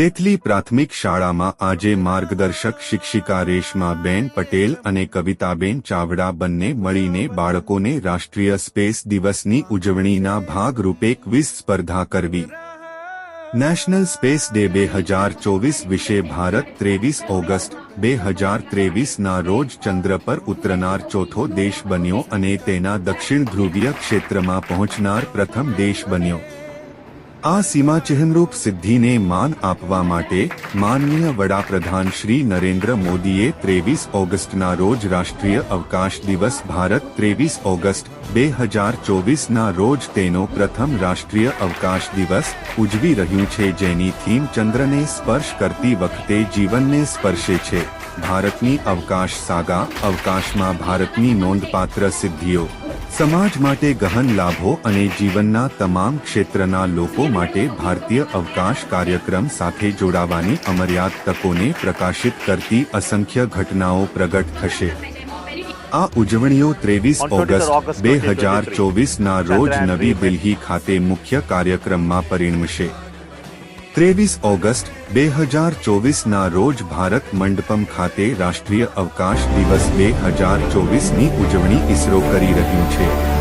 દેથલી પ્રાથમિક શાળામાં આજે માર્ગદર્શક શિક્ષિકા રેશમાબેન પટેલ અને કવિતાબેન ચાવડા બંને મળીને બાળકોને રાષ્ટ્રીય સ્પેસ દિવસની ઉજવણીના ભાગરૂપે ક્વિઝ સ્પર્ધા કરવી. નેશનલ સ્પેસ ડે બે હજાર ચોવીસ વિશે ભારત ત્રેવીસ ઓગસ્ટ બે હજાર ત્રેવીસના રોજ ચંદ્ર પર ઉતરનાર ચોથો દેશ બન્યો અને તેના દક્ષિણ ધ્રુવીય ક્ષેત્રમાં પહોંચનાર પ્રથમ દેશ બન્યો. આ સીમાચિહ્નરૂપ સિદ્ધિને માન આપવા માટે માનનીય વડાપ્રધાન શ્રી નરેન્દ્ર મોદીએ ત્રેવીસ ઓગસ્ટના રોજ રાષ્ટ્રીય અવકાશ દિવસ ભારત ત્રેવીસ ઓગસ્ટ બે હજાર ચોવીસના રોજ તેનો પ્રથમ રાષ્ટ્રીય અવકાશ દિવસ ઉજવી રહ્યું છે જેની થીમ ચંદ્રને સ્પર્શ કરતી વખતે જીવનને સ્પર્શે છે. ભારતની અવકાશ સાગા, અવકાશમાં ભારતની નોંધપાત્ર સિદ્ધિઓ. સમાજ માટે ગહન લાભો અને જીવનના તમામ ક્ષેત્રના લોકો માટે ભારતીય અવકાશ કાર્યક્રમ સાથે જોડાવાની અમર્યાદ તકોને પ્રકાશિત કરતી અસંખ્ય ઘટનાઓ પ્રગટ થશે. આ ઉજવણીઓ ત્રેવીસ ઓગસ્ટ બે હજાર ચોવીસના રોજ નવી દિલ્હી ખાતે મુખ્ય કાર્યક્રમમાં પરિણમશે. ત્રેવીસ ઓગસ્ટ, બે હજાર ચોવીસના રોજ ભારત મંડપમ ખાતે રાષ્ટ્રીય અવકાશ દિવસ બે હજાર ચોવીસની ઉજવણી ઇસરો કરી રહ્યું છે.